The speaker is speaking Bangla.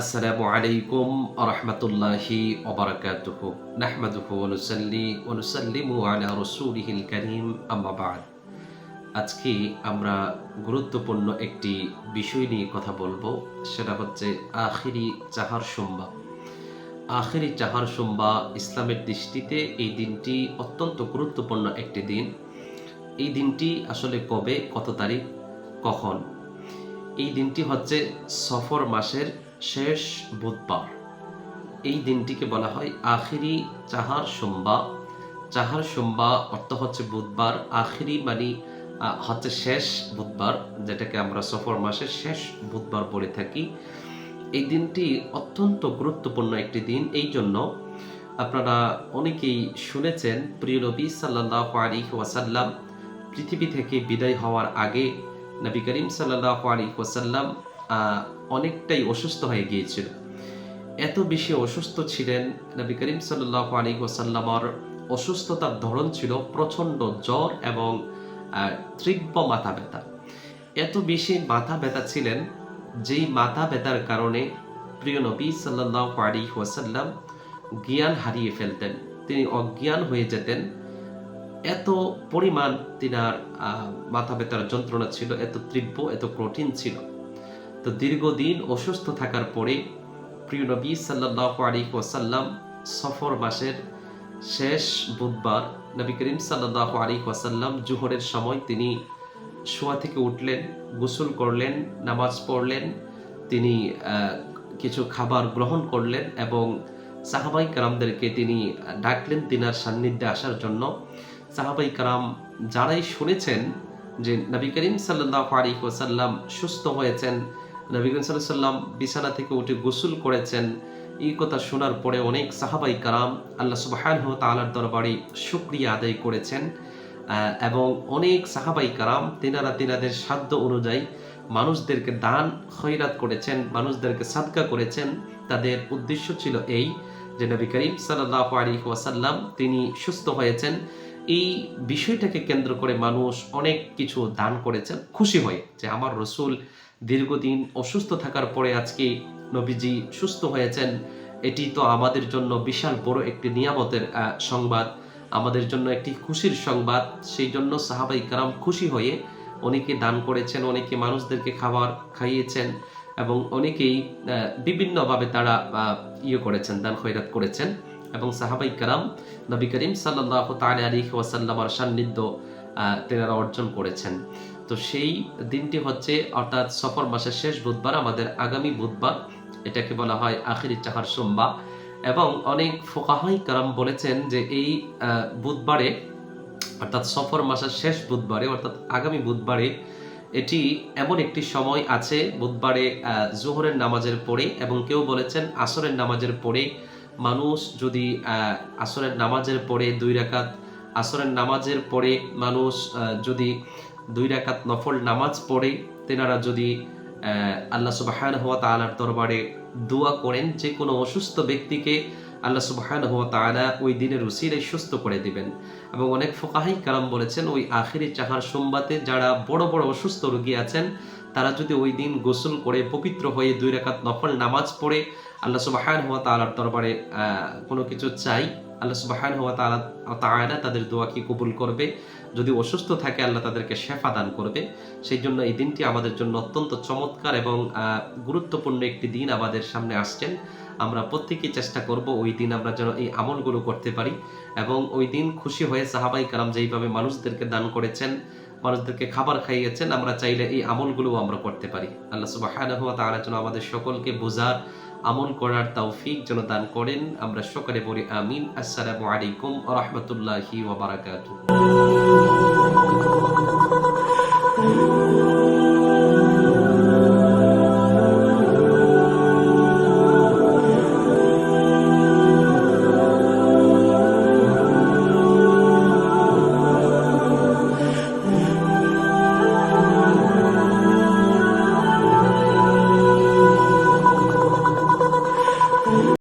আসসালামু আলাইকুম আরহামতুল্লাহি ওবরাকাতুহ। নাহমাদুহু ওনুসাল্লি ওনুসাল্লিমু আলা রসুলিহিল করিম, আম্মা বাদ। আজকে আমরা গুরুত্বপূর্ণ একটি বিষয় নিয়ে কথা বলব, সেটা হচ্ছে আখিরি চাহার সোমবার আখিরি চাহার সোমবার ইসলামের দৃষ্টিতে এই দিনটি অত্যন্ত গুরুত্বপূর্ণ একটি দিন। এই দিনটি আসলে কবে, কত তারিখ, কখন? এই দিনটি হচ্ছে সফর মাসের শেষ বুধবার। এই দিনটিকে বলা হয় আখিরি চাহার সোমবার চাহার সোমবার অর্থ হচ্ছে বুধবার, আখিরি মানে হচ্ছে শেষ বুধবার, যেটাকে আমরা সফর মাসের শেষ বুধবার বলে থাকি। এই দিনটি অত্যন্ত গুরুত্বপূর্ণ একটি দিন। এই জন্য আপনারা অনেকেই শুনেছেন, প্রিয় নবী সাল্লাহ আলী ওয়াসাল্লাম, পৃথিবী থেকে বিদায় হওয়ার আগে নবী করিম সাল্লাহ আলী ওয়াসাল্লাম অনেকটাই অসুস্থ হয়ে গিয়েছিল। এত বেশি অসুস্থ ছিলেন নবী করিম সাল্লাহ আলী ওয়াসাল্লামর অসুস্থতার ধরন ছিল প্রচণ্ড জ্বর এবং তীব্র মাথা ব্যথা। এত বেশি মাথা ব্যথা ছিলেন যেই মাথা ব্যথার কারণে প্রিয় নবী সাল্লাহ আলী ওয়াসাল্লাম জ্ঞান হারিয়ে ফেলতেন। তিনি অজ্ঞান হয়ে যেতেন। এত পরিমাণ তিনার মাথা ব্যথার যন্ত্রণা ছিল, এত তীব্র, এত কঠিন ছিল। তো দীর্ঘদিন অসুস্থ থাকার পরে প্রিয় নবী সাল্লাহ আলী ওয়াসাল্লাম সফর মাসের শেষ বুধবার নবী করিম সাল্লাহ আলী ওয়াসাল্লাম জুহরের সময় তিনি শোয়া থেকে উঠলেন, গোসল করলেন, নামাজ পড়লেন, তিনি কিছু খাবার গ্রহণ করলেন এবং সাহাবাই কারামদেরকে তিনি ডাকলেন তিনার সান্নিধ্যে আসার জন্য। সাহাবাই কারাম যারাই শুনেছেন যে নবী করিম সাল্লাহ আলী ওয়াসাল্লাম সুস্থ হয়েছেন নবী করিম সাল্লাম বিছানা থেকে উঠে গোসল করেছেন। এই কথা শোনার পরে অনেক সাহাবাই কারাম আল্লাহ সুবাহান তালার দরবারে শুক্রিয়া আদায় করেছেন এবং অনেক সাহাবাই কারাম তেনারা তেনাদের সাধ্য অনুযায়ী মানুষদেরকে দান, খৈরাত করেছেন, মানুষদেরকে সাদকা করেছেন। তাদের উদ্দেশ্য ছিল এই যে নবী করিম সাল্লাহ আলী ওয়াসাল্লাম তিনি সুস্থ হয়েছেন। এই বিষয়টাকে কেন্দ্র করে মানুষ অনেক কিছু দান করেছেন। খুশি হয়ে যে আমার রসুল দীর্ঘদিন অসুস্থ থাকার পরে আজকে নবীজি সুস্থ হয়েছেন। এটি তো আমাদের জন্য বিশাল বড় একটি নিয়ামতের সংবাদ। আমাদের জন্য একটি খুশির সংবাদ। সেই জন্য সাহাবাই কারাম খুশি হয়ে অনেকে দান করেছেন, অনেকে মানুষদেরকে খাবার খাইয়েছেন এবং অনেকেই বিভিন্নভাবে তারা ইয়ে করেছেন, দান খৈরাত করেছেন। এবং সাহাবাই কারাম নবী করিম সাল্লাহ তাল আলী ওয়াসাল্লামার সান্নিধ্য তেনারা অর্জন করেছেন। তো সেই দিনটি হচ্ছে, অর্থাৎ সফর মাসের শেষ বুধবার, আমাদের আগামী বুধবার, এটাকে বলা হয় আখিরি চাহার সোমবার। এবং অনেক ফোকাহাই কারাম বলেছেন যে এই বুধবারে, অর্থাৎ সফর মাসের শেষ বুধবারে, অর্থাৎ আগামী বুধবারে, এটি এমন একটি সময় আছে, বুধবারে জোহরের নামাজের পরে, এবং কেউ বলেছেন আসরের নামাজের পরে মানুষ যদি আসরের নামাজের পরে দুই রাকাত, আসরের নামাজের পরে মানুষ যদি দুই রাকাত নফল নামাজ পড়ে, তেনারা যদি আল্লাহ সুবাহান হওয়া তালার দরবারে দোয়া করেন যে কোনো অসুস্থ ব্যক্তিকে আল্লাহ সুবাহান হওয়া তালা ওই দিনের উসিলে সুস্থ করে দিবেন। এবং অনেক ফোকাহাই কালাম বলেছেন, ওই আখিরি চাহার সোমবাতে যারা বড় বড় অসুস্থ রোগী আছেন, তারা যদি ওই দিন গোসল করে পবিত্র হয়ে দুই রাকাত নফল নামাজ পড়ে আল্লাহ সুবাহান হওয়া তালার দরবারে কোনো কিছু চাই, আল্লাহ সুবাহান হওয়া তালা তালা তাদের দোয়াকে কবুল করবে? যদি অসুস্থ থাকে, আল্লাহ তাদেরকে শেফা দান করবে। সেই জন্য এই দিনটি আমাদের জন্য অত্যন্ত চমৎকার এবং গুরুত্বপূর্ণ একটি দিন আমাদের সামনে আসছেন। আমরা প্রত্যেকেই চেষ্টা করব ওই দিন আমরা যেন এই আমলগুলো করতে পারি এবং ওই দিন খুশি হয়ে সাহাবাই কালাম যেইভাবে মানুষদেরকে দান করেছেন, মানুষদেরকে খাবার খাইয়েছেন, আমরা চাইলে এই আমলগুলোও আমরা করতে পারি। আল্লাহ ওয়া তাআলা যেন আমাদের সকলকে বোঝার আমল করার তৌফিক যেন দান করেন। আমরা সকালে বলি আমিন। আসসালামু আলাইকুম রহমতুল্লাহি ওবরাকাত